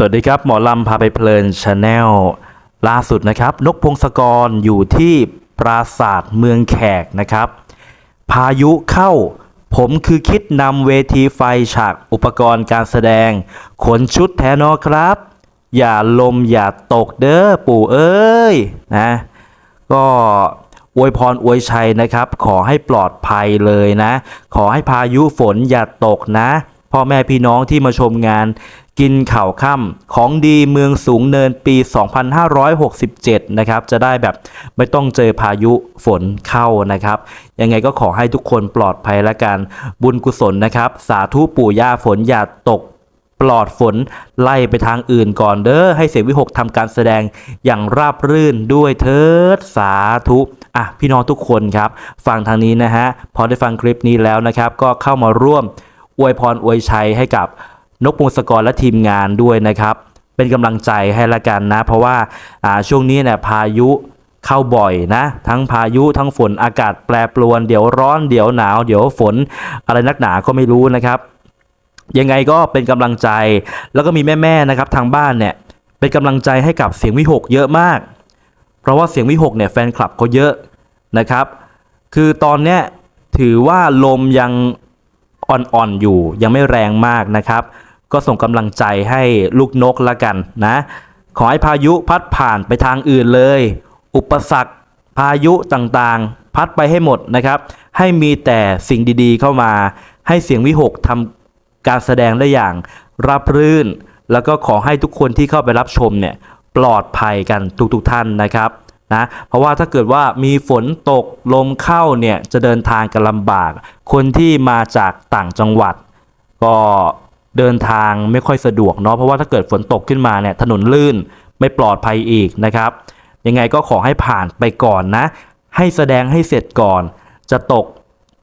สวัสดีครับ หมอลำพาไปเพลินชาแนลล่าสุดนะครับ นกพงศกรอยู่ที่ปราสาทเมืองแขกนะครับ พายุเข้า ผมคือคิดนำเวทีไฟฉากอุปกรณ์การแสดง ขนชุดแทนอครับ อย่าลมอย่าตกเด้อปู่เอ้ยนะก็อวยพรอวยชัยนะครับ ขอให้ปลอดภัยเลยนะ ขอให้พายุฝนอย่าตกนะพ่อแม่พี่น้องที่มาชมงาน กินข่าวค่ำของดีเมืองสูงเนินปี 2567 นะครับ จะได้แบบไม่ต้องเจอพายุฝนเข้านะครับ ยังไงก็ขอให้ทุกคนปลอดภัยและกันบุญกุศลนะครับ สาธุปู่ย่าฝนอย่าตกปลอดฝนไล่ไปทางอื่นก่อนเด้อให้เสียงวิหกทำการแสดงอย่างราบรื่นด้วยเถิดสาธุอะพี่น้องทุกคนครับ ฟังทางนี้นะฮะพอได้ฟังคลิปนี้แล้วนะครับ ก็เข้ามาร่วมอวยพรอวยชัยให้กับ นกพงศกรและทีมงานด้วยนะครับ เป็นกำลังใจให้ละกันนะ เพราะว่าช่วงนี้เนี่ยพายุเข้าบ่อยนะ ทั้งพายุทั้งฝนอากาศแปรปรวน เดี๋ยวร้อนเดี๋ยวหนาว เดี๋ยวฝนอะไรนักหนาก็ไม่รู้นะครับยังไงก็เป็นกำลังใจแล้วก็มีแม่ๆนะครับทางบ้านเนี่ยเป็นกำลังใจให้กับเสียงวิหกเยอะมาก เพราะว่าเสียงวิหกเนี่ยแฟนคลับเขาเยอะนะครับ คือตอนเนี้ยถือว่าลมยังอ่อนๆอยู่ยังไม่แรงมากนะครับ ก็ส่งกำลังใจให้ลูกนกละกันนะ ขอให้พายุพัดผ่านไปทางอื่นเลย อุปสรรคพายุต่างๆ พัดไปให้หมดนะครับ ให้มีแต่สิ่งดีๆเข้ามา ให้เสียงวิหกทำการแสดงได้อย่างราบรื่น แล้วก็ขอให้ทุกคนที่เข้าไปรับชมเนี่ยปลอดภัยกันทุกๆท่านนะครับนะเพราะว่าถ้าเกิดว่ามีฝนตกลมเข้าเนี่ยจะเดินทางกันลำบาก คนที่มาจากต่างจังหวัด ก็ เดินทางไม่ค่อยสะดวกเนาะเพราะว่าถ้าเกิดฝนตกขึ้นมาเนี่ยถนนลื่นไม่ปลอดภัยอีกนะครับ ยังไงก็ขอให้ผ่านไปก่อนนะ ให้แสดงให้เสร็จก่อน จะตก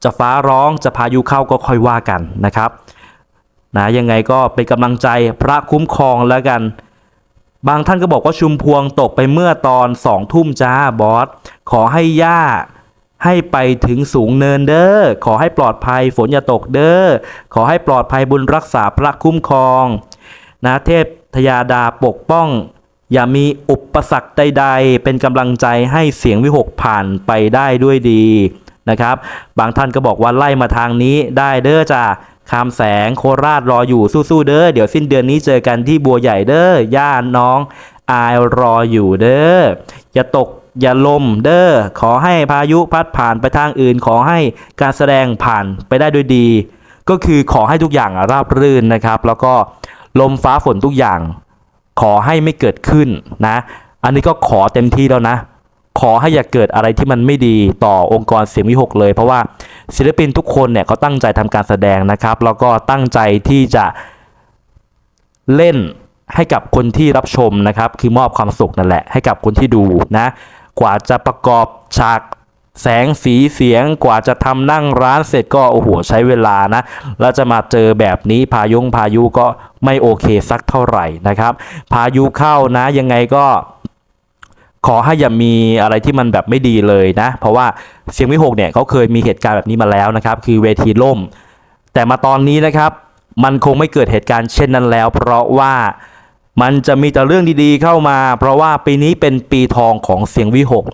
จะฟ้าร้องจะพายุเข้าก็ค่อยว่ากันนะครับนะยังไงก็เป็นกำลังใจพระคุ้มครองแล้วกัน บางท่านก็บอกว่าชุมพวงตกไปเมื่อตอนสองทุ่มจ้าบอสขอให้ย่า ให้ไปถึงสูงเนินเด้อ ขอให้ปลอดภัยฝนอย่าตกเด้อ ขอให้ปลอดภัยบุญรักษาพระคุ้มครอง นะเทพทยาดาปกป้อง อย่ามีอุปสรรคใด ๆ เป็นกำลังใจให้เสียงวิหกผ่านไปได้ด้วยดีนะครับ บางท่านก็บอกว่าไล่มาทางนี้ได้เด้อจ้าคำแสงโคราชรออยู่สู้ๆเด้อ เดี๋ยวสิ้นเดือนนี้เจอกันที่บัวใหญ่เด้อย่าน้องอายรออยู่เด้ออย่าตก อย่าลมเด้อขอให้พายุพัดผ่านไปทางอื่น ขอให้การแสดงผ่านไปได้ด้วยดี ก็คือขอให้ทุกอย่างราบรื่นนะครับ แล้วก็ลมฟ้าฝนทุกอย่าง ขอให้ไม่เกิดขึ้นนะ อันนี้ก็ขอเต็มที่แล้วนะ ขอให้อย่าเกิดอะไรที่มันไม่ดีต่อองค์กรเสียงวิหกเลย เพราะว่าศิลปินทุกคนเนี่ยเขาตั้งใจทำการแสดงนะครับ แล้วก็ตั้งใจที่จะเล่นให้กับคนที่รับชมนะครับ คือมอบความสุขนั่นแหละ ให้กับคนที่ดูนะ กว่าจะประกอบฉากแสงสีเสียงกว่าจะทำนั่งร้านเสร็จก็โอ้โหใช้เวลานะ แล้วจะมาเจอแบบนี้พายุพายุก็ไม่โอเคสักเท่าไหร่นะครับ พายุเข้านะยังไงก็ ขอให้อย่ามีอะไรที่มันแบบไม่ดีเลยนะ เพราะว่าเสียงวิหกเนี่ยเขาเคยมีเหตุการณ์แบบนี้มาแล้วนะครับ คือเวทีล่ม แต่มาตอนนี้นะครับ มันคงไม่เกิดเหตุการณ์เช่นนั้นแล้ว เพราะว่า มันจะมีแต่เรื่องดีๆเข้ามา เพราะว่าปีนี้เป็นปีทองของเสียงวิหก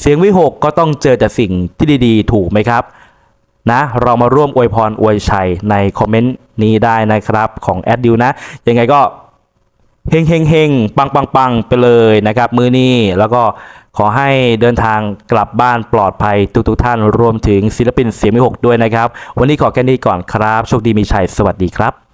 เสียงวิหกก็ต้องเจอแต่สิ่งที่ดีๆ ถูกไหมครับ นะ เรามาร่วมอวยพรอวยชัยในคอมเมนต์นี้ได้นะครับของแอดดิวนะ ยังไงก็เฮงเฮงเฮงปังปังปังไปเลยนะครับ มือนี้แล้วก็ขอให้เดินทางกลับบ้านปลอดภัยทุกๆท่านรวมถึงศิลปินเสียงมิหกด้วยนะครับ วันนี้ขอแค่นี้ก่อนครับ โชคดีมีชัย สวัสดีครับ